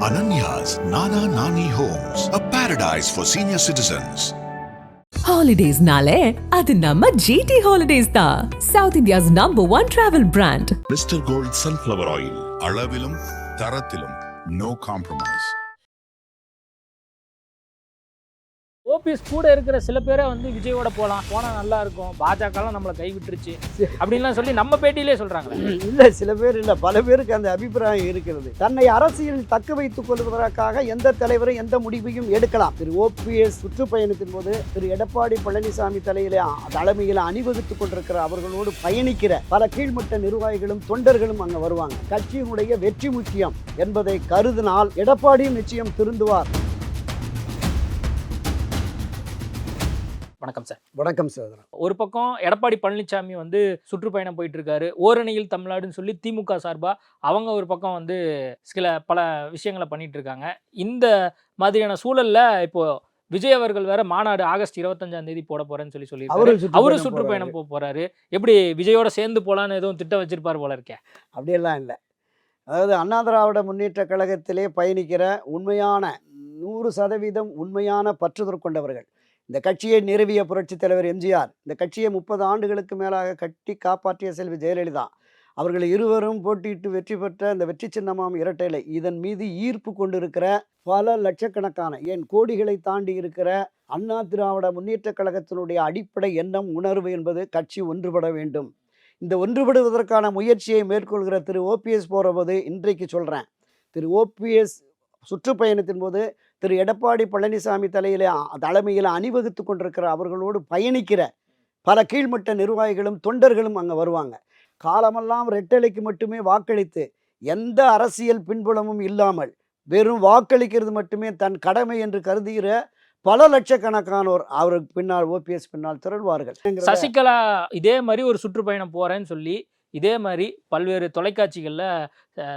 Ananya's Nana Nani Homes, a paradise for senior citizens. ஹாலிடேஸ்னாலே அது நம்ம ஜிடி ஹாலிடேஸ் தான் south India's number one travel brand Mr. Gold Sunflower Oil. அளவிலும் தரத்திலும் no compromise. OPS கூட இருக்கிற சில பேரை வந்து விஜயோட போகலாம் போனால் நல்லா இருக்கும். பாஜகலாம் நம்மளை கைவிட்டுருச்சு. அப்படின்லாம் சொல்லி நம்ம பேட்டியிலே சொல்கிறாங்களே இல்லை சில பேர் இல்லை. பல பேருக்கு அந்த அபிப்பிராயம் இருக்கிறது. தன்னை அரசியல் தக்க வைத்துக் கொள்வதற்காக எந்த தலைவரும் எந்த முடிவையும் எடுக்கலாம். திரு. ஓபிஎஸ் சுற்றுப்பயணத்தின் போது திரு. எடப்பாடி பழனிசாமி தலையில தலைமையில் அணிவகுத்துக் கொண்டிருக்கிற அவர்களோடு பயணிக்கிற பல கீழ்மட்ட நிர்வாகிகளும் தொண்டர்களும் அங்கே வருவாங்க. கட்சியினுடைய வெற்றி முக்கியம் என்பதை கருதினால் எடப்பாடியும் நிச்சயம் திருந்துவார். வணக்கம் சார் வணக்கம் சகோதரன். ஒரு பக்கம் எடப்பாடி பழனிசாமி வந்து சுற்றுப்பயணம் போயிட்டு இருக்காரு ஓரணியில் தமிழ்நாடுன்னு சொல்லி திமுக சார்பா அவங்க ஒரு பக்கம் வந்து சில பல விஷயங்களை பண்ணிட்டு இருக்காங்க இந்த மாதிரியான சூழல்ல இப்போ விஜய் அவர்கள் வேற மாநாடு ஆகஸ்ட் இருபத்தஞ்சாம் தேதி போட போறேன்னு சொல்லி சொல்லி அவரு சுற்றுப்பயணம் போக போறாரு. எப்படி விஜயோட சேர்ந்து போலான்னு எதுவும் திட்டம் வச்சிருப்பாரு போல இருக்கே. அப்படியெல்லாம் இல்லை. அதாவது அண்ணா திராவிட முன்னேற்ற கழகத்திலே பயணிக்கிற உண்மையான நூறு சதவீதம் உண்மையான பற்றுதல் கொண்டவர்கள். இந்த கட்சியை நிறுவிய புரட்சித் தலைவர் எம்ஜிஆர் இந்த கட்சியை முப்பது ஆண்டுகளுக்கு மேலாக கட்டி காப்பாற்றிய செல்வி ஜெயலலிதா அவர்கள் இருவரும் போட்டியிட்டு வெற்றி பெற்ற இந்த வெற்றி சின்னமாம் இரட்டைலை இதன் மீது ஈர்ப்பு கொண்டிருக்கிற பல லட்சக்கணக்கான ஏன் கோடிகளை தாண்டி இருக்கிற அண்ணா திராவிட முன்னேற்றக் கழகத்தினுடைய அடிப்படை எண்ணம் உணர்வு என்பது கட்சி ஒன்றுபட வேண்டும். இந்த ஒன்றுபடுவதற்கான முயற்சியை மேற்கொள்கிற திரு ஓபிஎஸ் போகிறபோது இன்றைக்கு சொல்கிறேன் திரு ஓபிஎஸ் சுற்றுப்பயணத்தின் போது திரு எடப்பாடி பழனிசாமி தலையில தலைமையில் அணிவகுத்து கொண்டிருக்கிற அவர்களோடு பயணிக்கிற பல கீழ்மட்ட நிர்வாகிகளும் தொண்டர்களும் அங்கே வருவாங்க. காலமெல்லாம் ரெட்டலைக்கு மட்டுமே வாக்களித்து எந்த அரசியல் பின்புலமும் இல்லாமல் வெறும் வாக்களிக்கிறது மட்டுமே தன் கடமை என்று கருதுகிற பல லட்சக்கணக்கானோர் அவருக்கு பின்னால் ஓபிஎஸ் பின்னால் திரள்வார்கள். சசிகலா இதே மாதிரி ஒரு சுற்றுப்பயணம் போகிறேன்னு சொல்லி இதே மாதிரி பல்வேறு தொலைக்காட்சிகளில்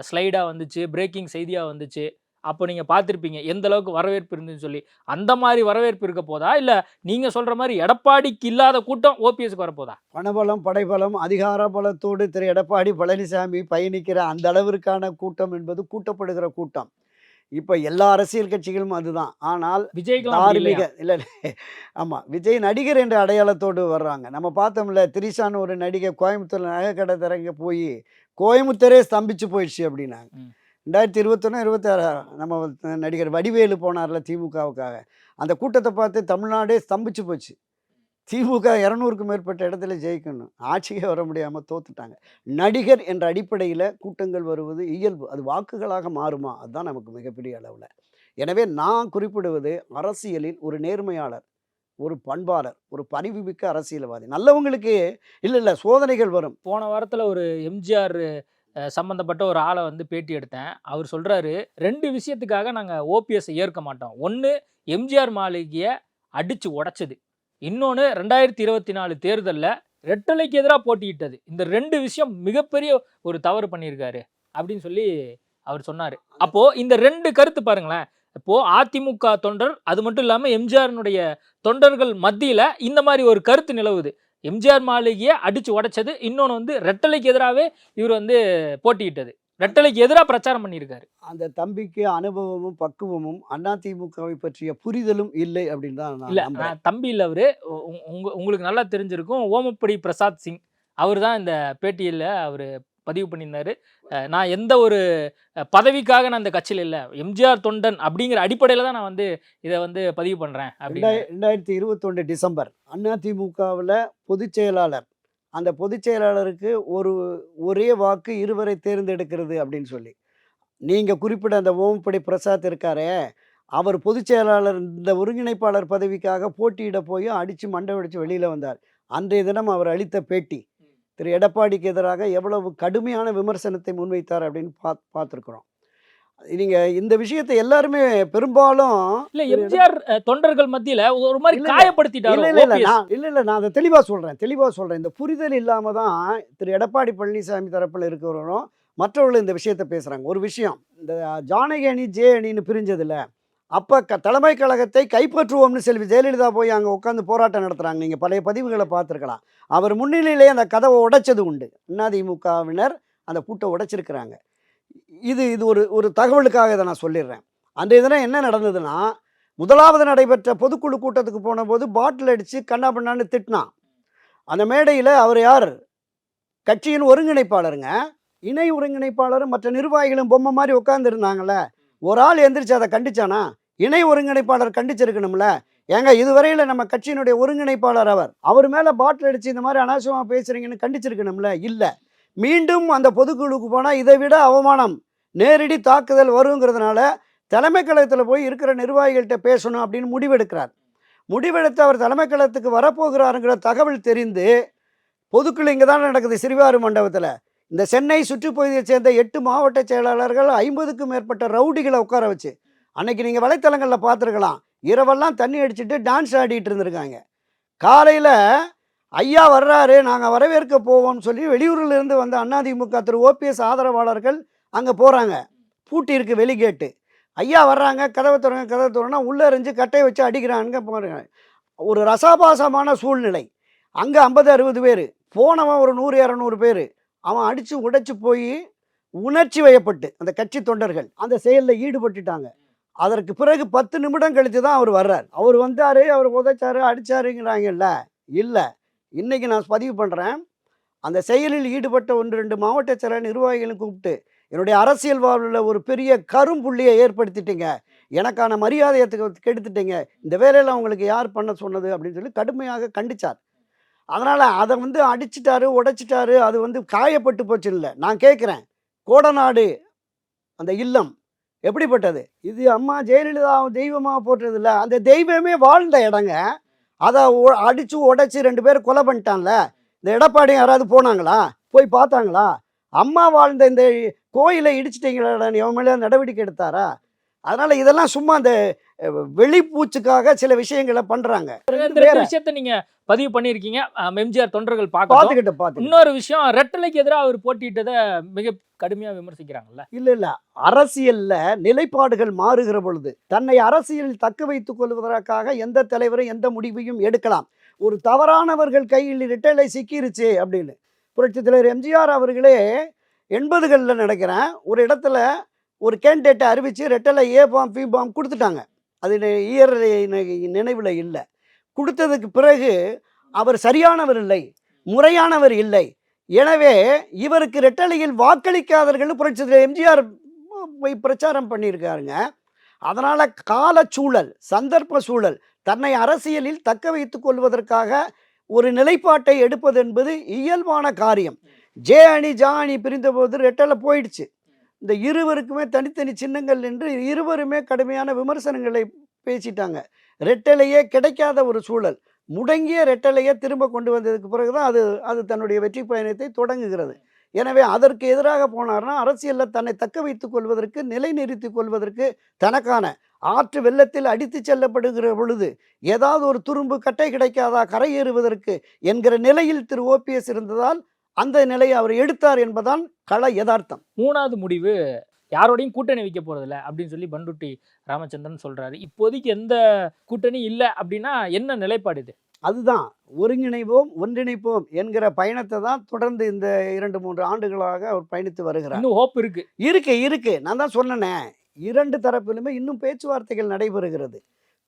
ஸ்லைடாக வந்துச்சு பிரேக்கிங் செய்தியாக வந்துச்சு. அப்போ நீங்கள் பார்த்துருப்பீங்க எந்த அளவுக்கு வரவேற்பு இருந்துன்னு சொல்லி. அந்த மாதிரி வரவேற்பு இருக்க போதா? இல்லை நீங்கள் சொல்கிற மாதிரி எடப்பாடிக்கு இல்லாத கூட்டம் ஓபிஎஸ்க்கு வரப்போதா? பணபலம் படைபலம் அதிகார பலத்தோடு திரு எடப்பாடி பழனிசாமி பயணிக்கிற அந்த அளவிற்கான கூட்டம் என்பது கூட்டப்படுகிற கூட்டம். இப்போ எல்லா அரசியல் கட்சிகளும் அதுதான். ஆனால் அப்படி தார்மீக? இல்லை ஆமாம் விஜய் நடிகர் என்ற அடையாளத்தோடு வர்றாங்க. நம்ம பார்த்தோம்ல திரிசான்னு ஒரு நடிகை கோயம்புத்தூர் நகைக்கடை திறங்க போய் கோயம்புத்தூரே ஸ்தம்பிச்சு போயிடுச்சு அப்படின்னாங்க. ரெண்டாயிரத்தி இருபத்தொன்று இருபத்தாறு நம்ம நடிகர் வடிவேலு போனார்ல திமுகவுக்காக. அந்த கூட்டத்தை பார்த்து தமிழ்நாடே ஸ்தம்பிச்சு போச்சு. திமுக இரநூறுக்கும் மேற்பட்ட இடத்துல ஜெயிக்கணும். ஆட்சிக்கே வர முடியாமல் தோத்துட்டாங்க. நடிகர் என்ற அடிப்படையில் கூட்டங்கள் வருவது இயல்பு. அது வாக்குகளாக மாறுமா? அதுதான் நமக்கு மிகப்பெரிய அளவில். எனவே நான் குறிப்பிடுவது அரசியலில் ஒரு நேர்மையாளர் ஒரு பண்பாளர் ஒரு பணிவுமிக்க அரசியல்வாதி. நல்லவங்களுக்கு இல்லை இல்லை சோதனைகள் வரும். போன வாரத்தில் ஒரு எம்ஜிஆர் சம்மந்தப்பட்ட ஒரு ஆளை வந்து பேட்டி எடுத்தேன். அவர் சொல்கிறாரு ரெண்டு விஷயத்துக்காக நாங்கள் ஓபிஎஸ்ஸை ஏற்க மாட்டோம். ஒன்று எம்ஜிஆர் மாளிகையை அடித்து உடைச்சது. இன்னொன்று ரெண்டாயிரத்தி இருபத்தி நாலு தேர்தலில் ரெட்டலைக்கு எதிராக போட்டியிட்டது. இந்த ரெண்டு விஷயம் மிகப்பெரிய ஒரு தவறு பண்ணியிருக்காரு. அப்படின்னு சொல்லி அவர் சொன்னார். அப்போது இந்த ரெண்டு கருத்து பாருங்களேன். இப்போது அதிமுக தொண்டர் அது மட்டும் இல்லாமல் எம்ஜிஆர்னுடைய தொண்டர்கள் மத்தியில் இந்த மாதிரி ஒரு கருத்து நிலவுது. எம்ஜிஆர் மாளிகையை அடிச்சு உடைச்சது. இன்னொன்று வந்து ரெட்டலைக்கு எதிராகவே இவர் வந்து போட்டியிட்டது. ரெட்டலைக்கு எதிராக பிரச்சாரம் பண்ணியிருக்காரு. அந்த தம்பிக்கு அனுபவமும் பக்குவமும் அதிமுகவை பற்றிய புரிதலும் இல்லை அப்படின்னு தான் இல்ல தம்பி இல்லை அவரு. உங்க உங்களுக்கு நல்லா தெரிஞ்சிருக்கும். ஓமப்படி பிரசாத் சிங். அவர் தான் இந்த பேட்டியில் அவர் பதிவு பண்ணியிருந்தாரு. நான் எந்த ஒரு பதவிக்காக நான் இந்த கட்சியில் இல்லை. எம்ஜிஆர் தொண்டன் அப்படிங்கிற அடிப்படையில் தான் நான் வந்து இதை வந்து பதிவு பண்ணுறேன் ரெண்டாய- ரெண்டாயிரத்தி இருபத்தொன்று டிசம்பர் அதிமுகவில் பொதுச் செயலாளர். அந்த பொதுச் செயலாளருக்கு ஒரு ஒரே வாக்கு இருவரை தேர்ந்தெடுக்கிறது அப்படின்னு சொல்லி. நீங்கள் குறிப்பிட்ட அந்த ஓம்படி பிரசாத் இருக்காரே அவர் பொதுச் செயலாளர் இந்த ஒருங்கிணைப்பாளர் பதவிக்காக போட்டியிட போய் அடித்து மண்டை வெடிச்சு வெளியில் வந்தார். அன்றைய தினம் அவர் அளித்த பேட்டி. திரு. எடப்பாடிக்கு எதிராக எவ்வளவு கடுமையான விமர்சனத்தை முன்வைத்தார் அப்படின்னு பாத் பார்த்துருக்குறோம். நீங்கள் இந்த விஷயத்தை எல்லாருமே பெரும்பாலும் இல்ல எம்ஜிஆர் தொண்டர்கள் மத்தியில ஒரு மாதிரி. காயப்படுத்திட்டாரு இல்ல இல்ல. நான் இல்ல இல்ல. நான் அதை தெளிவா சொல்றேன். தெளிவா சொல்றேன். இந்த புரிதல் இல்லாம தான் திரு. எடப்பாடி பழனிசாமி தரப்புல இருக்கிறவரும் மற்றவர்கள் இந்த விஷயத்தை பேசுறாங்க. ஒரு விஷயம். இந்த ஜானகி அணி ஜே அணின்னு பிரிஞ்சதுல அப்போ க தலைமை கழகத்தை கைப்பற்றுவோம்னு செல்வி ஜெயலலிதா போய் அங்கே உட்காந்து போராட்டம் நடத்துகிறாங்க நீங்கள் பழைய பதிவுகளை பார்த்துருக்கலாம். அவர் முன்னிலையிலே அந்த கதவை உடைச்சது உண்டு. அதிமுகவினர் அந்த பூட்டை உடைச்சிருக்கிறாங்க. இது இது ஒரு ஒரு தகவலுக்காக இதை நான் சொல்லிடுறேன். அன்றைய தினம் என்ன நடந்ததுன்னா முதலாவது நடைபெற்ற பொதுக்குழு கூட்டத்துக்கு போனபோது பாட்டில் அடித்து கண்ணா பண்ணான்னு திட்டினான். அந்த மேடையில் அவர் யார்? கட்சியின் ஒருங்கிணைப்பாளருங்க. இணை ஒருங்கிணைப்பாளரும் மற்ற நிர்வாகிகளும் பொம்மை மாதிரி உட்காந்துருந்தாங்களே ஒரு ஆள் எந்திரிச்சு அதை கண்டிச்சானா? இணை ஒருங்கிணைப்பாளர் கண்டிச்சிருக்கணும்ல. ஏங்க இதுவரையில் நம்ம கட்சியினுடைய ஒருங்கிணைப்பாளர் அவர். அவர் மேலே பாட்டில் அடித்து இந்த மாதிரி அனாவசியமாக பேசுகிறீங்கன்னு கண்டிச்சிருக்கணும்ல? இல்லை. மீண்டும் அந்த பொதுக்குழுக்கு போனால் இதை விட அவமானம். நேரடி தாக்குதல் வருங்கிறதுனால தலைமை கழகத்தில் போய் இருக்கிற நிர்வாகிகள்கிட்ட பேசணும் அப்படின்னு முடிவெடுக்கிறார். முடிவெடுத்து அவர் தலைமை கழகத்துக்கு வரப்போகிறாருங்கிற தகவல் தெரிந்து பொதுக்குழு இங்கே தான் நடக்குது சிறுவாறு மண்டபத்தில். இந்த சென்னை சுற்றுப்பகுதியை சேர்ந்த எட்டு மாவட்ட செயலாளர்கள் ஐம்பதுக்கும் மேற்பட்ட ரவுடிகளை உட்கார வச்சு அன்னைக்கு நீங்கள் வலைத்தளங்களில் பார்த்துருக்கலாம். இரவெல்லாம் தண்ணி அடிச்சுட்டு டான்ஸ் ஆடிட்டு இருந்திருக்காங்க. காலையில் ஐயா வர்றாரு நாங்கள் வரவேற்க போவோம்னு சொல்லி வெளியூர்ல இருந்து வந்த அதிமுக திரு. ஓபிஎஸ் ஆதரவாளர்கள் அங்கே போகிறாங்க பூட்டி இருக்குது வெளிகேட்டு ஐயா வர்றாங்க கதவை திறங்க கதவை திறனா உள்ளே இருந்து கட்டையை வச்சு அடிக்கிறாங்க பாருங்க. ஒரு ரசாபாசமான சூழ்நிலை. அங்கே ஐம்பது அறுபது பேர். போனவன் ஒரு நூறு இரநூறு பேர். அவன் அடித்து உடைச்சி போய் உணர்ச்சி வயப்பட்டு அந்த கட்சி தொண்டர்கள். அந்த செயலில் ஈடுபட்டுட்டாங்க. அதற்கு பிறகு பத்து நிமிடம் கழித்து தான் அவர் வர்றார். அவர் வந்தார் அவர் உதைச்சாரு அடிச்சாருங்கிறாங்கல்ல? இல்லை. இன்றைக்கி நான் பதிவு பண்ணுறேன் அந்த செயலில் ஈடுபட்ட ஒன்று ரெண்டு மாவட்ட செயலர் நிர்வாகிகளும் கூப்பிட்டு என்னுடைய அரசியல் வாழ்வில் ஒரு பெரிய கரும்புள்ளியை ஏற்படுத்திட்டீங்க. எனக்கான மரியாதையை கெடுத்துட்டீங்க. இந்த வேலையில் அவங்களுக்கு யார் பண்ண சொன்னது? அப்படின்னு சொல்லி கடுமையாக கண்டிச்சார். அதனால் அதை வந்து அடிச்சிட்டாரு உடைச்சிட்டாரு அது வந்து காயப்பட்டு போச்சு இல்லை. நான் கேட்குறேன் கோடநாடு அந்த இல்லம் எப்படிப்பட்டது? இது அம்மா ஜெயலலிதா தெய்வமாக போட்டது இல்லை அந்த தெய்வமே வாழ்ந்த இடங்க. அதை அடித்து உடைச்சி ரெண்டு பேரும் கொலை பண்ணிட்டான்ல. இந்த எடப்பாடி யாராவது போனாங்களா? போய் பார்த்தாங்களா? அம்மா வாழ்ந்த இந்த கோயிலை இடிச்சிட்டிங்களா எவன் மேலே நடவடிக்கை எடுத்தாரா? அதனால் இதெல்லாம் சும்மா அந்த வெளிப்பூச்சுக்காக சில விஷயங்களை. ரெண்டு விஷயத்த நீங்க பதிவு பண்ணியிருக்கீங்க. எம்ஜிஆர் தொண்டர்கள் பார்த்துக்கிட்ட பார்த்து இன்னொரு விஷயம் ரெட்டலைக்கு எதிராக அவர் போட்டியிட்டதை மிக கடுமையா விமர்சிக்கிறாங்கல்ல. இல்ல இல்ல. அரசியல்ல நிலைப்பாடுகள் மாறுகிற பொழுது தன்னை அரசியலில் தக்க வைத்துக் கொள்வதற்காக எந்த தலைவரும் எந்த முடிவையும் எடுக்கலாம். ஒரு தவறானவர்கள் கையில் இரட்டலை சிக்கிருச்சு அப்படின்னு. புரட்சித் தலைவர் எம்ஜிஆர் அவர்களே எண்பதுகளில் நினைக்கிறேன் ஒரு இடத்துல ஒரு கேண்டிடேட்டை அறிவித்து ரெட்டலை ஏ பாம் பி பாம் கொடுத்துட்டாங்க. அது நி- இயர் நினைவில் இல்லை. கொடுத்ததுக்கு பிறகு அவர் சரியானவர் இல்லை முறையானவர் இல்லை. எனவே இவருக்கு ரெட்டலையில் வாக்களிக்காதவர்கள் புரட்சி எம்ஜிஆர் போய் பிரச்சாரம் பண்ணியிருக்காருங்க. அதனால் காலச்சூழல் சந்தர்ப்ப சூழல் தன்னை அரசியலில் தக்க வைத்து கொள்வதற்காக ஒரு நிலைப்பாட்டை எடுப்பது என்பது இயல்பான காரியம். ஜே அணி ஜா அணி பிரிந்தபோது ரெட்டலை போயிடுச்சு. இந்த இருவருக்குமே தனித்தனி சின்னங்கள் என்று இருவருமே கடுமையான விமர்சனங்களை பேசிட்டாங்க. ரெட்டலையே கிடைக்காத ஒரு சூழல். முடங்கிய ரெட்டலையை திரும்ப கொண்டு வந்ததுக்கு பிறகு தான் அது அது தன்னுடைய வெற்றி பயணத்தை தொடங்குகிறது. எனவே அதற்கு எதிராக போனார்னா அரசியலில் தன்னை தக்க வைத்துக் கொள்வதற்கு நிலைநிறுத்திக் கொள்வதற்கு தனக்கான ஆற்று வெள்ளத்தில் அடித்து செல்லப்படுகிற பொழுது ஏதாவது ஒரு துரும்பு கட்டை கிடைக்காதா கரையேறுவதற்கு என்கிற நிலையில் திரு ஓபிஎஸ் இருந்ததால் அந்த நிலையை அவர் எடுத்தார் என்பதான் கள யதார்த்தம். மூணாவது முடிவு யாரோடையும் கூட்டணி வைக்க போறதில்ல அப்படின்னு சொல்லி பண்டுட்டி ராமச்சந்திரன் சொல்றாரு. இப்போதைக்கு எந்த கூட்டணி இல்லை அப்படின்னா என்ன நிலைப்பாடு இது? அதுதான் ஒருங்கிணைவோம் ஒன்றிணைப்போம் என்கிற பயணத்தை தான் தொடர்ந்து இந்த இரண்டு மூன்று ஆண்டுகளாக அவர் பயணித்து வருகிறார். இன்னும் ஹோப் இருக்கு. இருக்கு இருக்கு. நான் தான் சொன்னேனே இரண்டு தரப்பிலுமே இன்னும் பேச்சுவார்த்தைகள் நடைபெறுகிறது.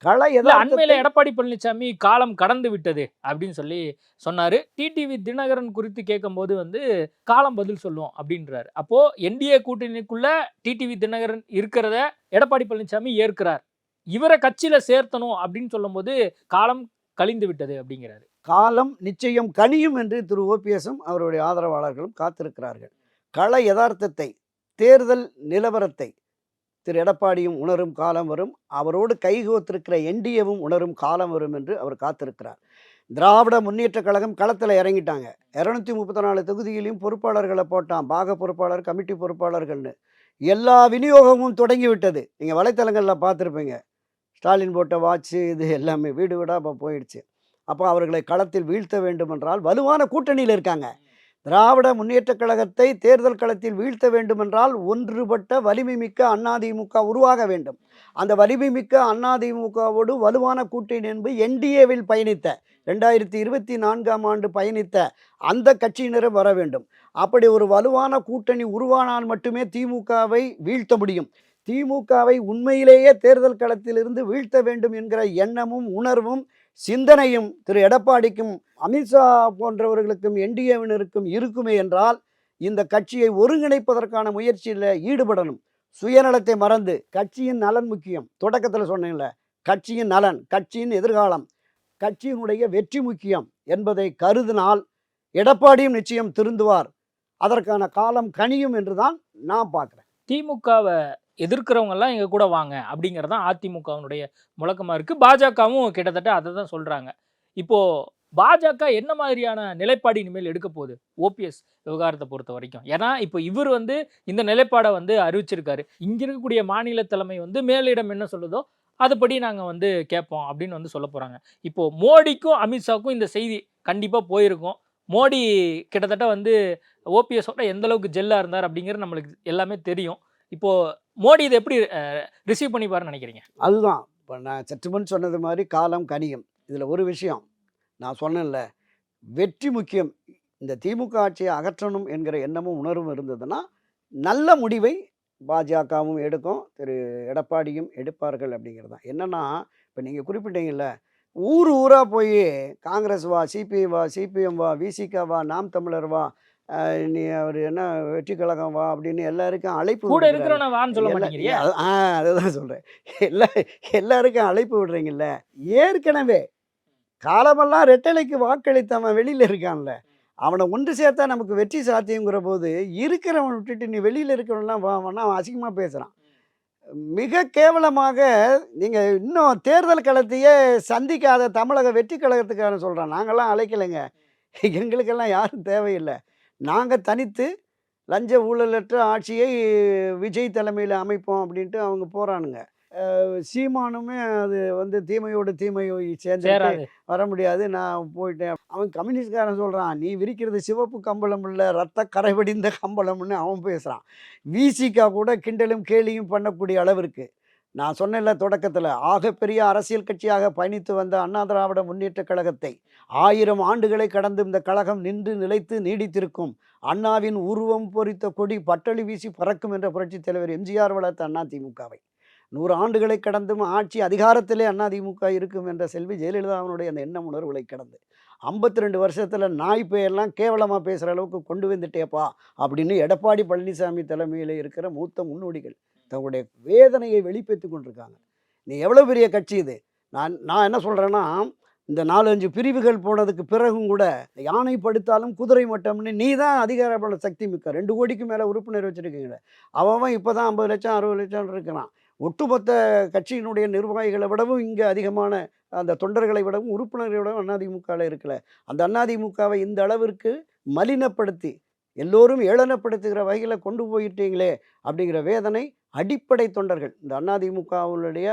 கள அண்மையில எடப்பாடி பழனிசாமி காலம் கடந்து விட்டது அப்படின்னு சொல்லி சொன்னாரு. டிடிவி தினகரன் குறித்து கேட்கும்போது வந்து காலம் பதில் சொல்லும் அப்படின்றாரு. அப்போ என்டிஏ கூட்டணிக்குள்ள டிடிவி தினகரன் இருக்கிறத எடப்பாடி பழனிசாமி ஏற்கிறார். இவரை கட்சியில சேர்த்தணும் அப்படின்னு சொல்லும்போது காலம் கழிந்து விட்டது அப்படிங்கிறாரு. காலம் நிச்சயம் கனியும் என்று திரு. ஓபிஎஸும் அவருடைய ஆதரவாளர்களும் காத்திருக்கிறார்கள். கள யதார்த்தத்தை தேர்தல் நிலவரத்தை திரு எடப்பாடியும் உணரும் காலம் வரும். அவரோடு கைகோத்திருக்கிற என்டிஏவும் உணரும் காலம் வரும் என்று அவர் காத்திருக்கிறார். திராவிட முன்னேற்ற கழகம் களத்தில் இறங்கிட்டாங்க. இரநூத்தி முப்பத்தி நாலு தொகுதியிலையும் பொறுப்பாளர்களை போட்டான். பாக பொறுப்பாளர் கமிட்டி பொறுப்பாளர்கள்னு. எல்லா விநியோகமும் தொடங்கி விட்டது நீங்கள் வலைத்தளங்களில் பார்த்துருப்பீங்க. ஸ்டாலின் போட்ட வாட்சு இது எல்லாமே வீடு வீடாக இப்போ போயிடுச்சு. அப்போ அவர்களை களத்தில் வீழ்த்த வேண்டுமென்றால் வலுவான கூட்டணியில் இருக்காங்க. திராவிட முன்னேற்றக் கழகத்தை தேர்தல் களத்தில் வீழ்த்த வேண்டுமென்றால் ஒன்றுபட்ட வலிமை மிக்க அதிமுக உருவாக வேண்டும். அந்த வலிமை மிக்க அதிமுகவோடு வலுவான கூட்டணி என்பது என்டிஏவில் பயணித்த ரெண்டாயிரத்தி இருபத்தி நான்காம் ஆண்டு பயணித்த அந்த கட்சியினரும் வர வேண்டும். அப்படி ஒரு வலுவான கூட்டணி உருவானால் மட்டுமே திமுகவை வீழ்த்த முடியும். திமுகவை உண்மையிலேயே தேர்தல் களத்திலிருந்து வீழ்த்த வேண்டும் என்கிற எண்ணமும் உணர்வும் சிந்தனையும் திரு எடப்பாடிக்கும் அமித்ஷா போன்றவர்களுக்கும் என்டிஏவினருக்கும் இருக்குமே என்றால் இந்த கட்சியை ஒருங்கிணைப்பதற்கான முயற்சியில் ஈடுபடணும். சுயநலத்தை மறந்து கட்சியின் நலன் முக்கியம். தொடக்கத்தில் சொன்னேன்ல கட்சியின் நலன் கட்சியின் எதிர்காலம் கட்சியினுடைய வெற்றி முக்கியம் என்பதை கருதினால் எடப்பாடியும் நிச்சயம் திருந்துவார். அதற்கான காலம் கனியும் என்று தான் நான் பார்க்குறேன். திமுகவை எதிர்க்கிறவங்கெல்லாம் எங்கள் கூட வாங்க அப்படிங்கிறது தான் அதிமுகவினுடைய முழக்கமாக இருக்குது பாஜகவும் கிட்டத்தட்ட அதை தான் சொல்கிறாங்க இப்போது பாஜக என்ன மாதிரியான நிலைப்பாடு இனிமேல் எடுக்க போகுது? ஓபிஎஸ் விவகாரத்தை பொறுத்த வரைக்கும். ஏன்னா இப்போ இவர் வந்து இந்த நிலைப்பாடை வந்து அறிவிச்சிருக்காரு. இங்க இருக்கக்கூடிய மாநில தலைமை வந்து மேலிடம் என்ன சொல்லுதோ அதுபடி நாங்கள் வந்து கேட்போம் அப்படின்னு வந்து சொல்ல போகிறாங்க இப்போது மோடிக்கும் அமித்ஷாவுக்கும் இந்த செய்தி கண்டிப்பாக போயிருக்கும். மோடி கிட்டத்தட்ட வந்து ஓபிஎஸோட எந்த அளவுக்கு ஜெல்லாக இருந்தார் அப்படிங்கிறது நம்மளுக்கு எல்லாமே தெரியும். இப்போது மோடி இதை எப்படி ரிசீவ் பண்ணிப்பாருன்னு நினைக்கிறீங்க? அதுதான். இப்போ நான் சற்று முன் சொன்னது மாதிரி காலம் கனியும். இதில் ஒரு விஷயம். நான் சொன்னேன்ல வெற்றி முக்கியம். இந்த திமுக ஆட்சியை அகற்றணும் என்கிற எண்ணமும் உணர்வும் இருந்ததுன்னா நல்ல முடிவை பாஜகவும் எடுக்கும். திரு. எடப்பாடியும் எடுப்பார்கள் அப்படிங்கிறது தான். என்னென்னா இப்போ நீங்கள் குறிப்பிட்டீங்கல்ல ஊர் ஊராக போய் காங்கிரஸ் வா சிபிஐ வா சிபிஎம் வா விசிகா வா நாம் தமிழர் வா நீ அவர் என்ன வெற்றி கழகம் வா அப்படின்னு எல்லாருக்கும் அழைப்பு கூட. இருக்கிறவன சொல்ல மாட்டேங்கிறீங்க அது- ஆ அதுதான் சொல்கிறேன் எல்லா எல்லாருக்கும் அழைப்பு விடுறீங்கல்ல ஏற்கனவே காலமெல்லாம் ரெட்டலைக்கு வாக்களித்தவன் வெளியில் இருக்கான்ல. அவனை ஒன்று சேர்த்தா நமக்கு வெற்றி சாத்தியங்கிற போது இருக்கிறவன் விட்டுட்டு நீ வெளியில் இருக்கிறவன்லாம் வா அவன் அசிங்கமாக பேசுகிறான் மிக கேவலமாக நீங்கள் இன்னும் தேர்தல் களத்தையே சந்திக்காத தமிழக வெற்றி கழகத்துக்காரன் சொல்கிறான் நாங்கள்லாம் அழைக்கலைங்க. எங்களுக்கெல்லாம் யாரும் தேவையில்லை. நாங்கள் தனித்து லஞ்ச ஊழலற்ற ஆட்சியை விஜய் தலைமையில் அமைப்போம் அப்படின்ட்டு அவங்க போகிறானுங்க சீமானுமே அது வந்து தீமையோடு தீமையை சேர்ந்து வர முடியாது. நான் போயிட்டேன். அவன் கம்யூனிஸ்ட்காரன் சொல்கிறான் நீ விரிக்கிறது சிவப்பு கம்பளம் இல்லை ரத்த கரைவடிந்த கம்பளம்னு அவன் பேசுகிறான் விசிகா கூட கிண்டலும் கேலியும் பண்ணக்கூடிய அளவிற்கு. நான் சொன்னேன்ல தொடக்கத்தில் ஆகப்பெரிய அரசியல் கட்சியாக பயணித்து வந்த அண்ணா திராவிட முன்னேற்ற கழகத்தை ஆயிரம் ஆண்டுகளை கடந்து இந்த கழகம் நின்று நிலைத்து நீடித்திருக்கும். அண்ணாவின் உருவம் பொறித்த கொடி பட்டளி வீசி பறக்கும் என்ற புரட்சித் தலைவர் எம்ஜிஆர் வளர்த்த அண்ணா திமுகவை நூறு ஆண்டுகளை கடந்தும் ஆட்சி அதிகாரத்திலே அதிமுக இருக்கும் என்ற செல்வி ஜெயலலிதா அவனுடைய அந்த எண்ணம் உணர்வுகளை கடந்து. ஐம்பத்தி ரெண்டு வருஷத்தில் நாய் பெயர்லாம் கேவலமாக பேசுகிற அளவுக்கு கொண்டு வந்துட்டேப்பா அப்படின்னு எடப்பாடி பழனிசாமி தலைமையில் இருக்கிற மூத்த முன்னோடிகள் தங்களுடைய வேதனையை வெளிப்படுத்தி கொண்டிருக்காங்க. நீ எவ்வளோ பெரிய கட்சி இது? நான் நான் என்ன சொல்கிறேன்னா இந்த நாலு அஞ்சு பிரிவுகள் போனதுக்கு பிறகும் கூட யானை படுத்தாலும் குதிரை மட்டம்னு நீ தான் அதிகாரப்பட சக்தி மிக்க ரெண்டு கோடிக்கு மேலே உறுப்பினர் வச்சுருக்கீங்களே. அவன் இப்போ தான் ஐம்பது லட்சம் அறுபது லட்சம் இருக்கிறான். ஒட்டுமொத்த கட்சியினுடைய நிர்வாகிகளை விடவும் இங்கே அதிகமான அந்த தொண்டர்களை விடவும் உறுப்பினர்களை விடவும் அதிமுகவில் இருக்கல. அந்த அதிமுகவை இந்த அளவிற்கு மலினப்படுத்தி எல்லோரும் ஏளனப்படுத்துகிற வகையில் கொண்டு போயிட்டீங்களே அப்படிங்கிற வேதனை அடிப்படை தொண்டர்கள் இந்த அதிமுகவுடைய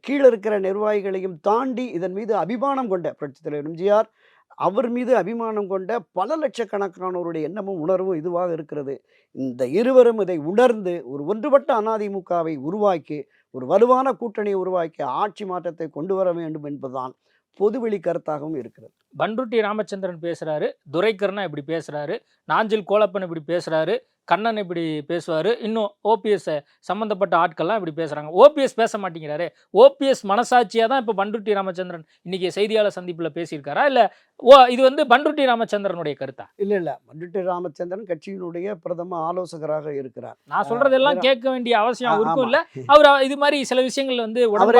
கீழே இருக்கிற நிர்வாகிகளையும் தாண்டி இதன் மீது அபிமானம் கொண்ட புரட்சித் தலைவர் எம்ஜிஆர் அவர் மீது அபிமானம் கொண்ட பல லட்சக்கணக்கானோருடைய எண்ணமும் உணர்வும் இதுவாக இருக்கிறது. இந்த இருவரும் இதை உணர்ந்து ஒரு ஒன்றுபட்ட அதிமுகவை உருவாக்கி ஒரு வலுவான கூட்டணியை உருவாக்கி ஆட்சி மாற்றத்தை கொண்டு வர வேண்டும் என்பதுதான் பொதுவெளி கருத்தாகவும் இருக்கிறது. பண்ருட்டி ராமச்சந்திரன் பேசுறாரு துரைக்கர்ணா இப்படி பேசுறாரு நாஞ்சில் கோலப்பன் இப்படி பேசுறாரு கண்ணன் இப்படி பேசுவாரு இன்னும் ஓபிஎஸ் சம்பந்தப்பட்ட ஆட்கள்லாம் இப்படி பேசுறாங்க. ஓபிஎஸ் பேச மாட்டேங்கிறாரு ஓபிஎஸ் மனசாட்சியா தான் இப்போ பண்ருட்டி ராமச்சந்திரன் இன்னைக்கு செய்தியாளர் சந்திப்புல பேசியிருக்காரா? இல்ல ஓ இது வந்து பண்ருட்டி ராமச்சந்திரனுடைய கருத்தா? இல்லை இல்லை மண்டுட்டி ராமச்சந்திரன் கட்சியினுடைய பிரதம ஆலோசகராக இருக்கிறார். நான் சொல்றதெல்லாம் வேற- கேட்க வேண்டிய அவசியம் அவருக்கும். இல்ல. அவர் இது மாதிரி சில விஷயங்கள் வந்து அவரே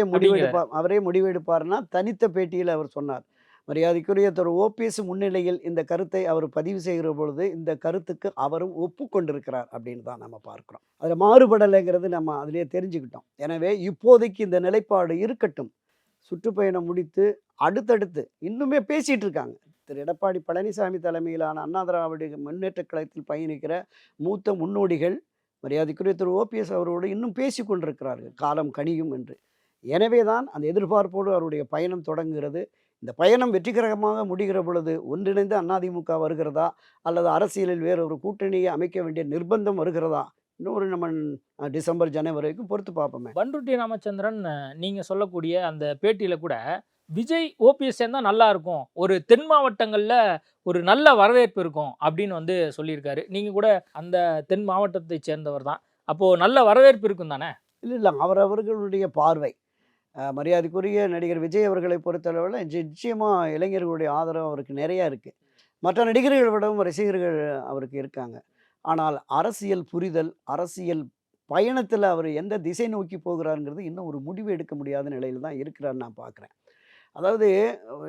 அவர்-. முடிவெடுப்பார் அவரே முடிவெடுப்பார்னா தனித்த பேட்டியில் அவர் சொன்னார். மரியாதைக்குரிய திரு ஓபிஎஸ் முன்னிலையில் இந்த கருத்தை அவர் பதிவு செய்கிற பொழுது இந்த கருத்துக்கு அவரும் ஒப்புக்கொண்டிருக்கிறார் அப்படின்னு தான் நம்ம பார்க்குறோம். அதில் மாறுபடலைங்கிறது நம்ம அதிலேயே தெரிஞ்சுக்கிட்டோம். எனவே இப்போதைக்கு இந்த நிலைப்பாடு இருக்கட்டும். சுற்றுப்பயணம் முடித்து அடுத்தடுத்து இன்னுமே பேசிகிட்டு இருக்காங்க. திரு எடப்பாடி பழனிசாமி தலைமையிலான அண்ணா திராவிட முன்னேற்ற கழகத்தில் பயணிக்கிற மூத்த முன்னோடிகள் மரியாதைக்குரிய திரு ஓபிஎஸ் அவரோடு இன்னும் பேசி கொண்டிருக்கிறார்கள். காலம் கனியும் என்று. எனவே தான் அந்த எதிர்பார்ப்போடு அவருடைய பயணம் தொடங்குகிறது. இந்த பயணம் வெற்றிகரமாக முடிகிற பொழுது ஒன்றிணைந்து அதிமுக வருகிறதா? அல்லது அரசியலில் வேற ஒரு கூட்டணியை அமைக்க வேண்டிய நிர்பந்தம் வருகிறதா? இன்னொரு நம்ம டிசம்பர் ஜனவரி வரைக்கும் பொறுத்து பார்ப்போமே. பண்ருட்டி ராமச்சந்திரன் அஹ், நீங்க சொல்லக்கூடிய அந்த பேட்டியில கூட விஜய் ஓபிஎஸ் சேர்ந்தா நல்லா இருக்கும். ஒரு தென் மாவட்டங்கள்ல ஒரு நல்ல வரவேற்பு இருக்கும் அப்படின்னு வந்து சொல்லியிருக்காரு. நீங்க கூட அந்த தென் மாவட்டத்தை சேர்ந்தவர் தான். அப்போ நல்ல வரவேற்பு இருக்கும் தானே இல்லை இல்லை. அவரவர்களுடைய பார்வை. மரியாதைக்குரிய நடிகர் விஜய் அவர்களை பொறுத்தளவில் நிச்சயமாக இளைஞர்களுடைய ஆதரவு அவருக்கு நிறையா இருக்குது மற்ற நடிகர்களை விடவும் ரசிகர்கள் அவருக்கு இருக்காங்க. ஆனால் அரசியல் புரிதல் அரசியல் பயணத்தில் அவர் எந்த திசை நோக்கி போகிறாருங்கிறது இன்னும் ஒரு முடிவு எடுக்க முடியாத நிலையில் தான் இருக்கிறார் நான் பார்க்குறேன் அதாவது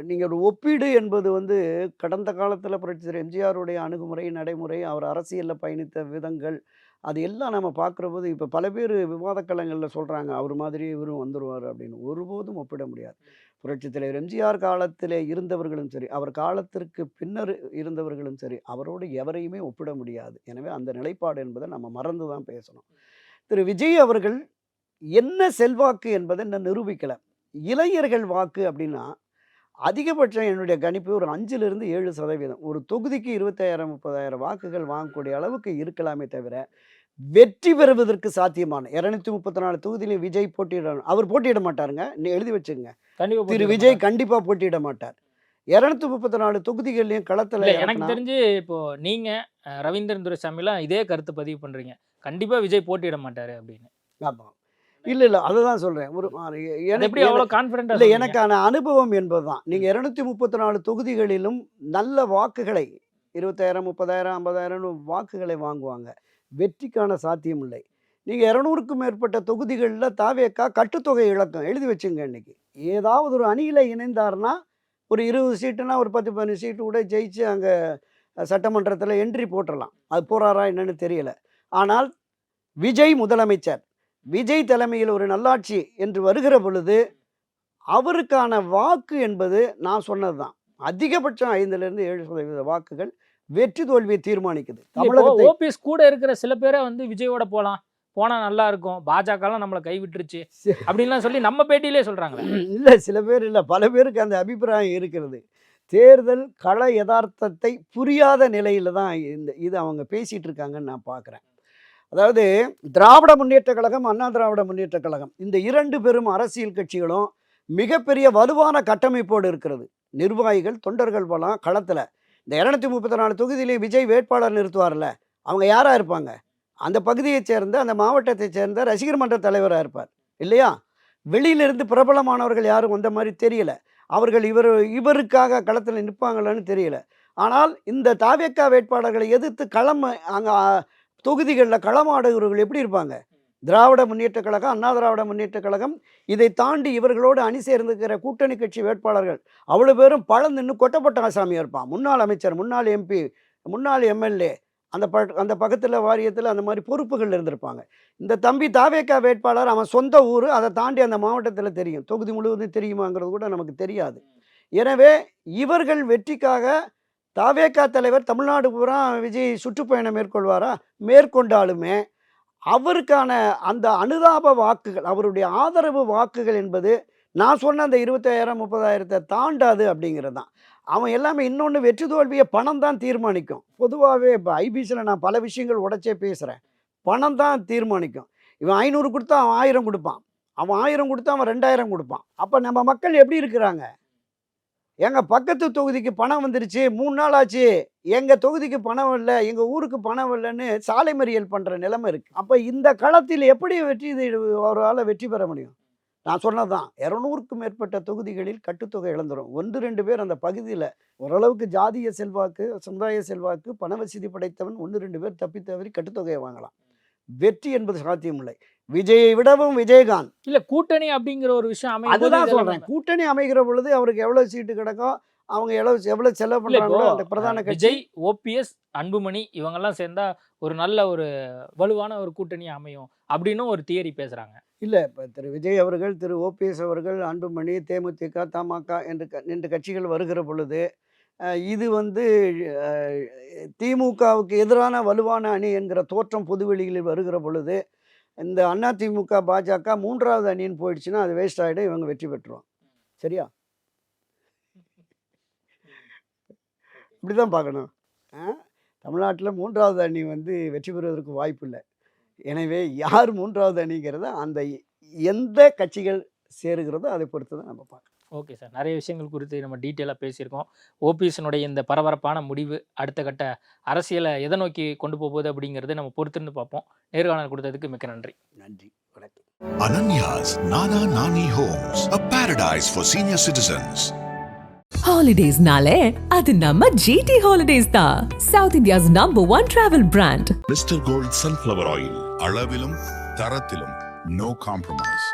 நீங்கள் ஒரு ஒப்பீடு என்பது வந்து கடந்த காலத்தில் புரட்சித்தர் எம்ஜிஆருடைய அணுகுமுறை நடைமுறை அவர் அரசியலில் பயணித்த விதங்கள் அது எல்லாம் நம்ம பார்க்குற போது இப்போ பல பேர் விவாதக்களங்களில் சொல்கிறாங்க அவர் மாதிரி இவரும் வந்துடுவார் அப்படின்னு. ஒருபோதும் ஒப்பிட முடியாது. புரட்சித் தலைவர் எம்ஜிஆர் காலத்தில் இருந்தவர்களும் சரி அவர் காலத்திற்கு பின்னர் இருந்தவர்களும் சரி அவரோடு எவரையுமே ஒப்பிட முடியாது. எனவே அந்த நிலைப்பாடு என்பதை நம்ம மறந்து தான் பேசணும். திரு. விஜய் அவர்கள் என்ன செல்வாக்கு என்பதை இன்னும் நிரூபிக்கலை. இளைஞர்கள் வாக்கு அப்படின்னா அதிகபட்சம் என்னுடைய கணிப்பு ஒரு அஞ்சிலிருந்து ஏழு சதவீதம். ஒரு தொகுதிக்கு இருபத்தாயிரம் முப்பதாயிரம் வாக்குகள் வாங்கக்கூடிய அளவுக்கு இருக்கலாமே தவிர வெற்றி பெறுவதற்கு சாத்தியமான இரநூத்தி முப்பத்தி நாலு தொகுதியிலும் விஜய் போட்டியிட அவர் போட்டியிட மாட்டாருங்க. நீ எழுதி வச்சுங்க திரு விஜய். கண்டிப்பாக போட்டியிட மாட்டார். இரநூத்தி முப்பத்தி நாலு தொகுதிகள்லையும் களத்தில் எனக்கு தெரிஞ்சு இப்போ நீங்க அஹ், ரவீந்திரன் துரைசாமிலாம் இதே கருத்து பதிவு பண்றீங்க. கண்டிப்பா விஜய் போட்டியிட மாட்டாரு அப்படின்னு. ஆமாம் இல்லை இல்லை அதுதான் சொல்கிறேன் ஒரு அது எப்படி அவ்வளவு கான்பிடண்டா இல்லை எனக்கான அனுபவம் என்பதுதான். நீங்கள் இரநூத்தி முப்பத்தி நாலு தொகுதிகளிலும் நல்ல வாக்குகளை இருபத்தாயிரம் முப்பதாயிரம் ஐம்பதாயிரம் வாக்குகளை வாங்குவாங்க. வெற்றிக்கான சாத்தியம் இல்லை. நீங்கள் இரநூறுக்கும் மேற்பட்ட தொகுதிகளில் தாவேக்கா கட்டுத்தொகை இழக்கும் எழுதி வச்சுங்க இன்னைக்கு. ஏதாவது ஒரு அணியில் இணைந்தார்னா ஒரு இருபது சீட்டுனா ஒரு பத்து பதினஞ்சு சீட்டு கூட ஜெயிச்சு அங்கே சட்டமன்றத்தில் என்ட்ரி போட்டுடலாம் அது போறாரா என்னன்னு தெரியல. ஆனால் விஜய் முதலமைச்சர் விஜய் தலைமையில் ஒரு நல்லாட்சி என்று வருகிற பொழுது அவருக்கான வாக்கு என்பது நான் சொன்னது தான் அதிகபட்சம் ஐந்துலேருந்து ஏழு சதவீத வாக்குகள் வெற்றி தோல்வியை தீர்மானிக்குது. தமிழகத்தை ஓபிஎஸ் கூட இருக்கிற சில பேரை வந்து விஜயோட போலாம். போனா நல்லா இருக்கும். பாஜகலாம் நம்மளை கை விட்டுருச்சு சரி. அப்படின்லாம் சொல்லி நம்ம பேட்டியிலே சொல்றாங்களே. இல்லை சில பேர் இல்லை. பல பேருக்கு அந்த அபிப்பிராயம் இருக்கிறது. தேர்தல் கள யதார்த்தத்தை புரியாத நிலையில தான் இந்த இது அவங்க பேசிட்டு இருக்காங்கன்னு நான் பார்க்குறேன் அதாவது திராவிட முன்னேற்ற கழகம் அண்ணா திராவிட முன்னேற்ற கழகம். இந்த இரண்டு பெரும் அரசியல் கட்சிகளும் மிகப்பெரிய வலுவான கட்டமைப்போடு இருக்கிறது. நிர்வாகிகள் தொண்டர்கள் போலாம் களத்தில். இந்த இரநூத்தி முப்பத்தி நாலு தொகுதியிலையும் விஜய் வேட்பாளர் நிறுத்துவார்ல அவங்க யாராக இருப்பாங்க? அந்த பகுதியைச் சேர்ந்த அந்த மாவட்டத்தைச் சேர்ந்த ரசிகர் மன்ற தலைவராக இருப்பார் இல்லையா? வெளியிலிருந்து பிரபலமானவர்கள் யாரும் வந்த மாதிரி தெரியல. அவர்கள் இவர் இவருக்காக களத்தில் நிற்பாங்களான்னு தெரியல. ஆனால் இந்த தாவேக்கா வேட்பாளர்களை எதிர்த்து களம் அங்கே தொகுதிகளில் களமாடுகிறவர்கள் எப்படி இருப்பாங்க? திராவிட முன்னேற்ற கழகம் அண்ணா திராவிட முன்னேற்ற கழகம் இதை தாண்டி இவர்களோடு அணி சேர்ந்துக்கிற கூட்டணி கட்சி வேட்பாளர்கள் அவ்வளோ பேரும் பழம் நின்று கொட்டப்பட்ட ஆசாமியாக இருப்பான் முன்னாள் அமைச்சர் முன்னாள் எம்பி முன்னாள் எம்எல்ஏ அந்த ப அந்த பக்கத்தில் வாரியத்தில் அந்த மாதிரி பொறுப்புகள் இருந்திருப்பாங்க. இந்த தம்பி தாவேக்கா வேட்பாளர் அவன் சொந்த ஊர் அதை தாண்டி அந்த மாவட்டத்தில் தெரியும். தொகுதி முழுவதும் தெரியுமாங்கிறது கூட நமக்கு தெரியாது. எனவே இவர்கள் வெற்றிக்காக தாவேக்கா தலைவர் தமிழ்நாடு பூரா விஜய் சுற்றுப்பயணம் மேற்கொள்வாரா? மேற்கொண்டாலுமே அவருக்கான அந்த அனுதாப வாக்குகள் அவருடைய ஆதரவு வாக்குகள் என்பது நான் சொன்ன அந்த இருபத்தாயிரம் முப்பதாயிரத்தை தாண்டாது அப்படிங்கிறது தான். அவன் எல்லாமே இன்னொன்று வெற்றி தோல்வியை பணம் தான் தீர்மானிக்கும். பொதுவாகவே இப்போ ஐபிசியில் நான் பல விஷயங்கள் உடச்சே பேசுகிறேன் பணம் தான் தீர்மானிக்கும். இவன் ஐநூறு கொடுத்தா அவன் ஆயிரம் கொடுப்பான். அவன் ஆயிரம் கொடுத்தா அவன் ரெண்டாயிரம் கொடுப்பான். அப்போ நம்ம மக்கள் எப்படி இருக்கிறாங்க? எங்கள் பக்கத்து தொகுதிக்கு பணம் வந்துருச்சு மூணு நாள் ஆச்சு. எங்கள் தொகுதிக்கு பணம் இல்லை எங்கள் ஊருக்கு பணம் இல்லைன்னு சாலை மறியல் பண்ணுற நிலைமை இருக்குது அப்போ இந்த களத்தில் எப்படி வெற்றி இது அவரால் வெற்றி பெற முடியும்? நான் சொன்னது தான் இரநூறுக்கும் மேற்பட்ட தொகுதிகளில் கட்டுத்தொகை இழந்துரும். ஒன்று ரெண்டு பேர் அந்த பகுதியில் ஓரளவுக்கு ஜாதிய செல்வாக்கு சமுதாய செல்வாக்கு பண வசதி படைத்தவன் ஒன்று ரெண்டு பேர் தப்பி தவறி கட்டுத்தொகையை வாங்கலாம். வெற்றி என்பது சாத்தியமில்லை. விஜயை விடவும் விஜயகாந்த். இல்ல கூட்டணி அப்படிங்கிற ஒரு விஷயம் அதுதான் சொல்றேன். கூட்டணி அமைகிற பொழுது அவருக்கு எவ்வளவு சீட்டு கிடைக்கும் அவங்க எவ்வளவு எவ்வளவு செலவு பண்றாங்களோ அந்த பிரதான விஜய் ஓபிஎஸ் அன்புமணி இவங்கெல்லாம் சேர்ந்தா ஒரு நல்ல ஒரு வலுவான ஒரு கூட்டணி அமையும் அப்படின்னு ஒரு தியரி பேசுறாங்க. இல்லை இப்போ திரு விஜய் அவர்கள் திரு ஓபிஎஸ் அவர்கள் அன்புமணி தேமுதிக தமாக என்று என்று கட்சிகள் வருகிற பொழுது இது வந்து திமுகவுக்கு எதிரான வலுவான அணி என்கிற தோற்றம் பொதுவெளியில் வருகிற பொழுது இந்த அண்ணா திமுக பாஜக மூன்றாவது அணின்னு போயிடுச்சுன்னா அது வேஸ்ட் ஆகிடும் இவங்க வெற்றி பெற்றுருவாங்க. சரியா? இப்படி தான் பார்க்கணும் தமிழ்நாட்டில் மூன்றாவது அணி வந்து வெற்றி பெறுவதற்கு வாய்ப்பு இல்லை. எனவே யார் மூன்றாவது அணிங்கிறத அந்த எந்த கட்சிகள் சேருகிறதோ அதை பொறுத்து தான் நம்ம பார்க்கணும். ஓகே சார் நிறைய விஷயங்கள் குறித்து நம்ம டீட்டெயிலாக பேசியிருக்கோம் ஓபிஎஸ்னுடைய இந்த பரபரப்பான முடிவு அடுத்த கட்ட அரசியலை எதை நோக்கி கொண்டு போகுது அப்படிங்கிறது நம்ம பொறுத்திருந்து பார்ப்போம் நேர்காணல் கொடுத்ததுக்கு மிக்க நன்றி நன்றி வணக்கம் Ananya's Nana Nani Homes, a paradise for senior citizens. ஹாலிடேஸ்னாலே அது நம்ம ஜிடி ஹாலிடேஸ் தான் south India's number one travel brand Mr. Gold Sunflower Oil. அளவிலும் தரத்திலும் no compromise.